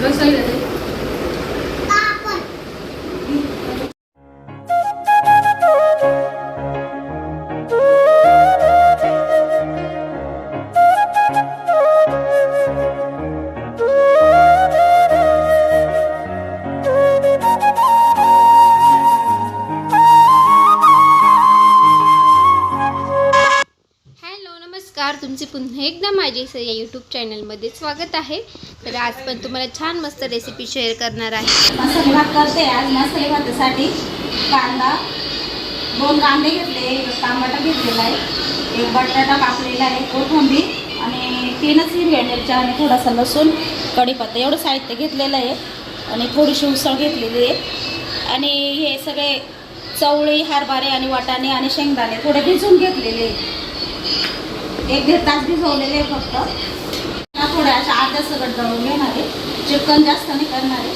Vai sair daí. तुमचे पुन्हा एकदा माझे या यूट्यूब चॅनलमध्ये स्वागत आहे. तर आज पण तुम्हाला छान मस्त रेसिपी शेअर करणार आहे. मसाले भात करते. आज मसाले भातासाठी कांदा दोन कांदे घेतले एक टमाटा घेतलेला आहे एक बटाटा कापलेला आहे कोथिंबीर आणि तीनच हिरव्या मिरच्या आणि थोडासा लसूण कढीपत्ता. एवढं साहित्य घेतलेलं आहे आणि थोडीशी उसळ घेतलेली आहे. आणि हे सगळे चवळी हरभरे आणि वाटाणे आणि शेंगदाणे थोडे भिजून घेतलेले आहे. एक दीड तास भिजवलेले फक्त. थोड्या अशा अर्ध्या सगळं दळून घेणार आहे. चिकन जास्त नाही करणार आहे.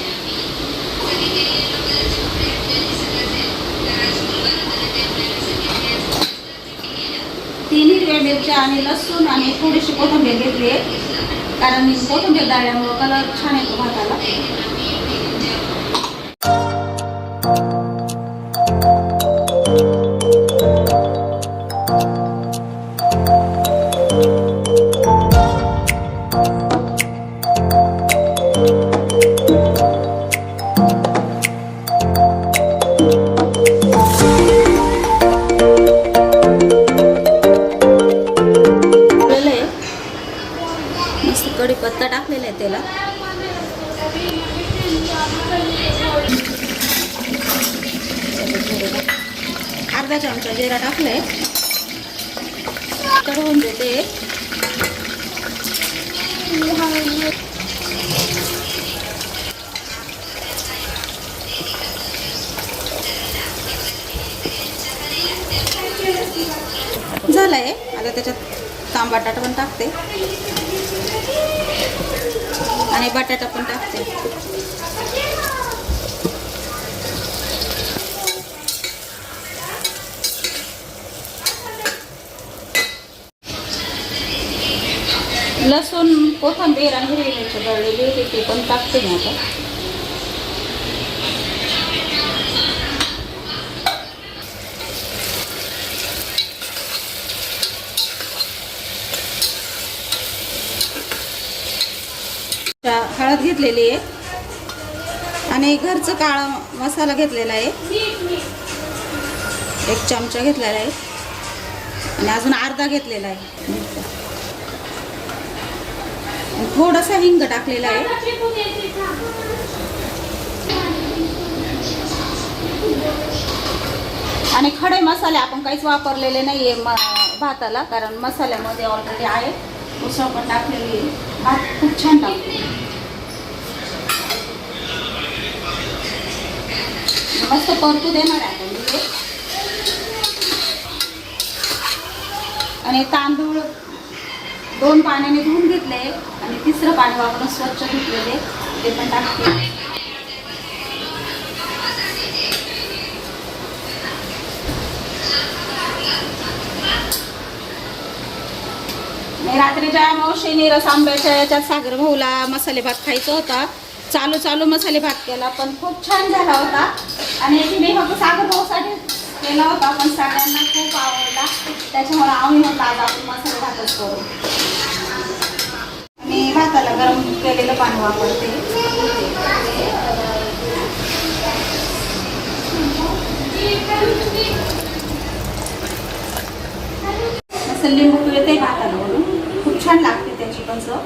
तीन हिरव्या मिरच्या आणि लसूण आणि थोडीशी कोथिंबीर घेतली आहे. कारण कोथिंबीर डाळ्यामुळं कलर छान येतो भाताला. त्याला. अर्धा चमचा जिरा टाकलाय. होऊन देते. झालंय. आता त्याच्यात तांबाटाट पण टाकते. आणि बटाटा पण टाकते. लसूण कोथंबीर आणि हिरवी मिरची दळलेली होती ती पण टाकते मी आता. हळद घेतलेली आहे. आणि घरचं काळा मसाला घेतलेला आहे. एक चमचा घेतलेला आहे. आणि अजून अर्धा घेतलेला आहे. थोडासा हिंग टाकलेला आहे. आणि खडे मसाले आपण काहीच वापरलेले नाही आहे म भाताला कारण मसाल्यामध्ये ऑलरेडी आहे उसळ पण टाकलेली भात खूप छान टाकतो मस्त परतू देणार आहे आणि तांदूळ दोन पाण्याने धुवून घेतले आणि तिसरं पाणी वापरून स्वच्छ धुतलेले ते पण टाकते. रात्रीच्या मावशीने रस आंब्याच्या याच्यात सागर भाऊला मसाले भात खायचा होता. चालू चालू मसाले भात केला पण खूप छान झाला होता. आणि मी फक्त सागर भाऊसाठी केला होता पण सगळ्यांना खूप आवडला. त्याच्यामुळे आम्ही म्हटलं आज आपण मसाले भातच करू. आणि भाताला गरम केलेलं पाणी वापरते. असं लिंबू पिळते भाताला म्हणून खूप छान लागते त्याची पण चव.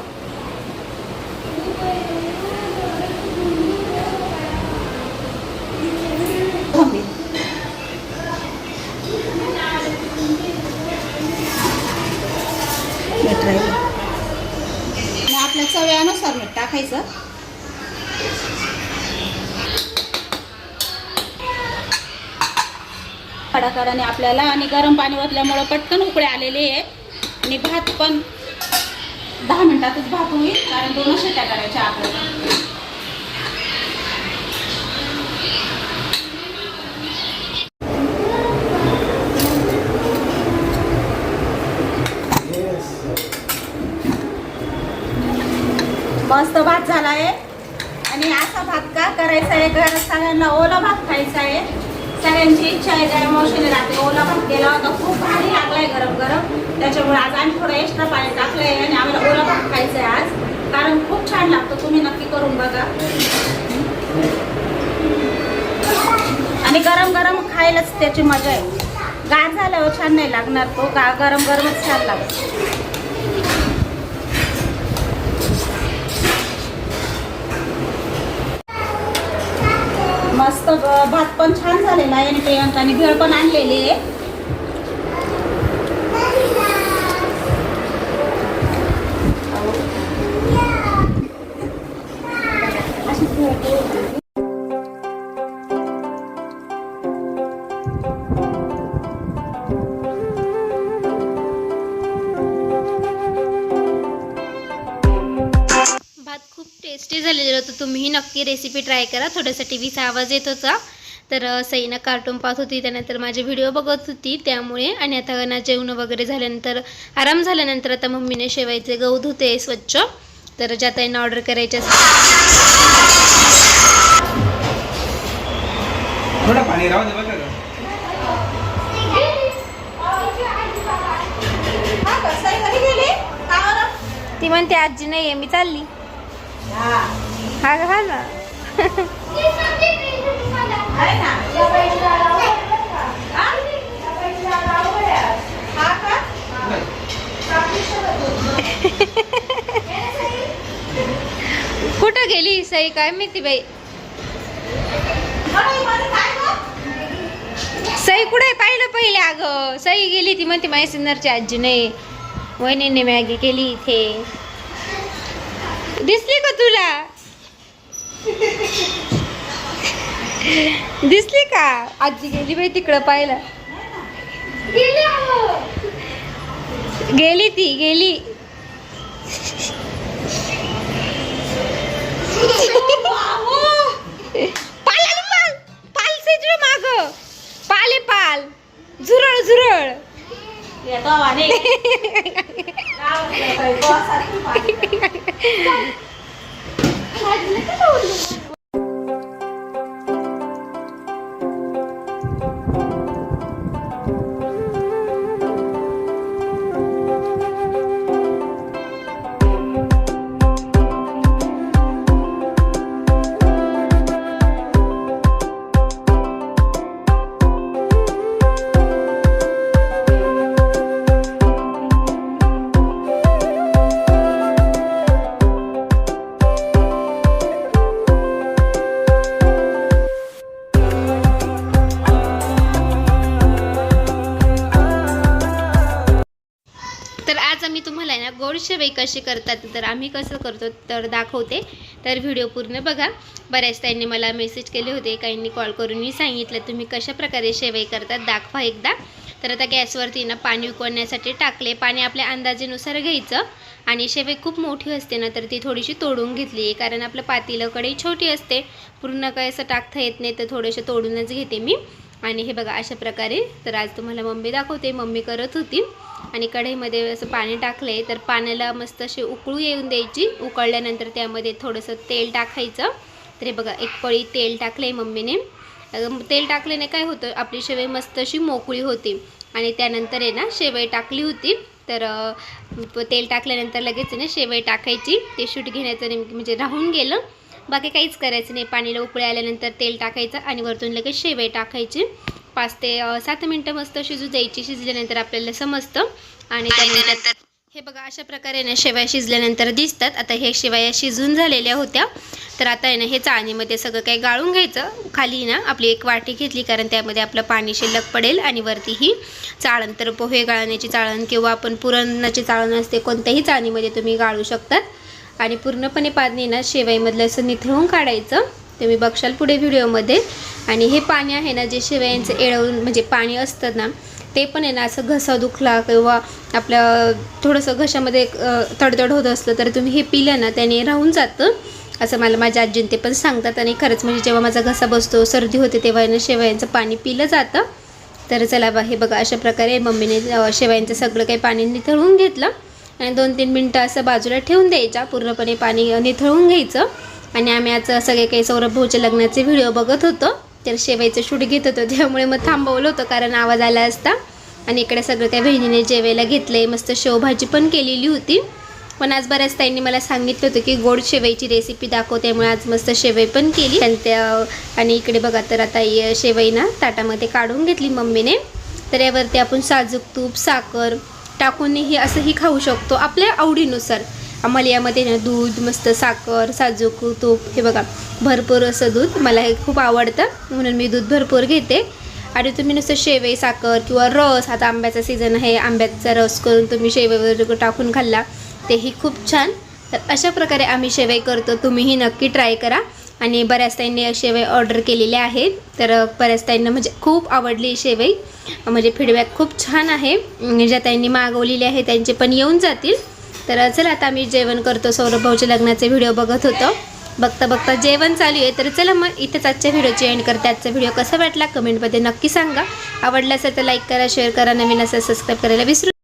आणि आपल्या चव्यानुसार मीठ टाकायचं. कडाकडाने आपल्याला आणि गरम पाणी ओतल्यामुळं पटकन उकळे आलेले आहे. आणि भात पण दहा मिनिटातच भात होईल कारण दोन शेट्या करायच्या आपल्याला मस्त भात झाला आहे आणि असा भात का करायचा आहे? घरात सगळ्यांना ओला भात खायचा आहे. सगळ्यांची इच्छा आहे जरा मावशीने रात्री ओला भात केला होता. खूप भारी लागलाय गरम गरम त्याच्यामुळे आज आम्ही थोडं एक्स्ट्रा पाणी टाकलं आहे आणि आम्हाला ओला भात खायचं आहे आज. कारण खूप छान लागतो. तुम्ही नक्की करून बघा. आणि गरम गरम खायलाच त्याची मजा आहे. गार झाल्यावर छान नाही लागणार तो. गा गरम गरमच छान लागतो. मस्त भात पण छान झालेला आहे आणि प्रियंकाने. भेळ पण आणलेली आहे. टेस्टी झालेलं होतं. तुम्हीही नक्की रेसिपी ट्राय करा. थोडासा टी व्हीचा आवाज येत होता. तर सईनं कार्टून पाहत होती. त्यानंतर माझे व्हिडिओ बघत होती. त्यामुळे आणि आता ना जेवण वगैरे झाल्यानंतर आराम झाल्यानंतर आता मम्मीने शेवायचे गहू धुते स्वच्छ. तर ज्या ताईंना ऑर्डर करायचे असेल थोडं पाणी राहू दे बघा का हा का? सई घरी गेली? का बरं? ती म्हणते आजी नाही आहे मी चालली. हा. हा हा ना. कुठं गेली सई? काय माहिती बाई? सई कुठे पाहिलं पहिले अगं? सई गेली ती म्हणते माय सिन्नरची आजी नाही वहिनीने मॅगी केली इथे. दिसली का तुला? दिसली का? आजी गेली बाई तिकडं पाहिलं गेली ती गेली. पाल पाले पाल. झुरळ झुरळ. येतो गोडशेवई गोड कशी करतात तर आम्ही कसं करतो तर दाखवते. तर व्हिडिओ पूर्ण बघा. बऱ्याच त्यांनी मला मेसेज केले होते. काहींनी कॉल करून मी सांगितलं. तुम्ही कशा प्रकारे शेवई करतात दाखवा एकदा. तर आता गॅसवरती ना पाणी उकळण्यासाठी टाकले. पाणी आपल्या अंदाजेनुसार घ्यायचं. आणि शेवई खूप मोठी असते ना तर ती थोडीशी तोडून घेतली. आहे कारण आपलं पातेलं कढई छोटी असते. पूर्ण काय असं टाकता येत नाही तर थोडेसे तोडूनच घेते मी. आणि हे बघा अशा प्रकारे. तर आज तुम्हाला मम्मी दाखवते. मम्मी करत होती. आणि कढईमध्ये असं पाणी टाकले तर पाण्याला मस्त अशी उकळू येऊन द्यायची. उकळल्यानंतर त्यामध्ये थोडंसं तेल टाकायचं. तर हे बघा एक पळी तेल टाकले मम्मीने. तेल टाकल्याने काय होतं? आपली शेवई मस्त अशी मोकळी होती. आणि त्यानंतर आहे ना शेवई टाकली होती. तर तेल टाकल्यानंतर लगेच ना शेवई टाकायची. ते शूट घेण्याचं नेमकं म्हणजे राहून गेलं. बाकी काहीच करायचं नाही. पाणीला उकळी आल्यानंतर तेल टाकायचं आणि वरतून लगेच शेवई टाकायची. पाच ते सात मिनटं मस्त शिजू द्यायची. शिजल्यानंतर आपल्याला समजतं. आणि त्यानंतर हे बघा अशा प्रकारे ना शेवया शिजल्यानंतर दिसतात. आता हे शेवया शिजून झालेल्या होत्या. तर आता आहे ना हे चाळणीमध्ये सगळं काही गाळून घ्यायचं. खाली ना आपली एक वाटी घेतली कारण त्यामध्ये आपलं पाणी शिल्लक पडेल आणि वरती ही चाळण. तर पोहे गाळण्याची चाळण किंवा आपण पुरणाची चाळण असते कोणत्याही चाळणीमध्ये तुम्ही गाळू शकतात. आणि पूर्णपणे पाणी ना शेवाईमधलं असं निथळून काढायचं. तुम्ही बघशाल पुढे व्हिडिओमध्ये. आणि हे पाणी आहे ना जे शेवयांचं एळवून म्हणजे पाणी असतं ना ते पण आहे ना असं घसा दुखला किंवा आपल्या थोडंसं घशामध्ये तडतड होत असलं तर तुम्ही हे पिलं ना त्याने राहून जातं. असं मला माझ्या आजीन ते पण सांगतात. आणि खरंच म्हणजे जेव्हा माझा घसा बसतो सर्दी होते तेव्हा ना शेवयांचं पाणी पिलं जातं. तर चला बा हे बघा अशा प्रकारे मम्मीने शेवयांचं सगळं काही पाणी निथळून घेतलं. आणि दोन तीन मिनटं असं बाजूला ठेवून द्यायच्या. पूर्णपणे पाणी निथळून घ्यायचं. आणि आम्ही आज सगळे काही सौरभ भाऊच्या लग्नाचे व्हिडिओ बघत होतो. तर शेवायचं शूट घेत होतो त्यामुळे मग थांबवलं होतं कारण आवाज आला असता. आणि इकडे सगळं काही बहिणीने जेवायला घेतलंय. मस्त शेवभाजी पण केलेली होती. पण आज बऱ्याच ताईंनी मला सांगितलं होतं की गोड शेवईची रेसिपी दाखव. त्यामुळे आज मस्त शेवई पण केली. आणि त्या आणि इकडे बघा तर आता शेवईना शेवई ना ताटामध्ये काढून घेतली मम्मीने. तर यावरती आपण साजूक तूप साखर टाकूनही असंही खाऊ शकतो आपल्या आवडीनुसार. आम्हाला यामध्ये ना दूध मस्त साखर साजूक तूप हे बघा भरपूर असं दूध मला हे खूप आवडतं. म्हणून मी दूध भरपूर घेते. आणि तुम्ही नुसतं शेवई साखर किंवा रस आता आंब्याचा सीझन आहे आंब्याचा रस करून तुम्ही शेवेवर टाकून खाल्ला तेही खूप छान. तर अशा प्रकारे आम्ही शेवई करतो तुम्हीही नक्की ट्राय करा. आणि बऱ्याच ताईंनी शेवई ऑर्डर केलेल्या आहेत. तर बऱ्याच ताईंना म्हणजे खूप आवडली शेवई. म्हणजे फीडबॅक खूप छान आहे. ज्या ताईंनी मागवलेली आहे त्यांचे पण येऊन जातील. तर चला आता आम्ही जेवण करतो. सौरभ भाऊच्या लग्नाचे व्हिडिओ बघत होतो. बघता बघता जेवण चालू आहे. तर चला मग इथेच आजच्या व्हिडिओची एंड करते. आजचा व्हिडिओ कसा वाटला? कमेंटमध्ये नक्की सांगा. आवडला असेल तर लाईक करा शेअर करा. नवीन असेल सबस्क्राईब करायला विसरू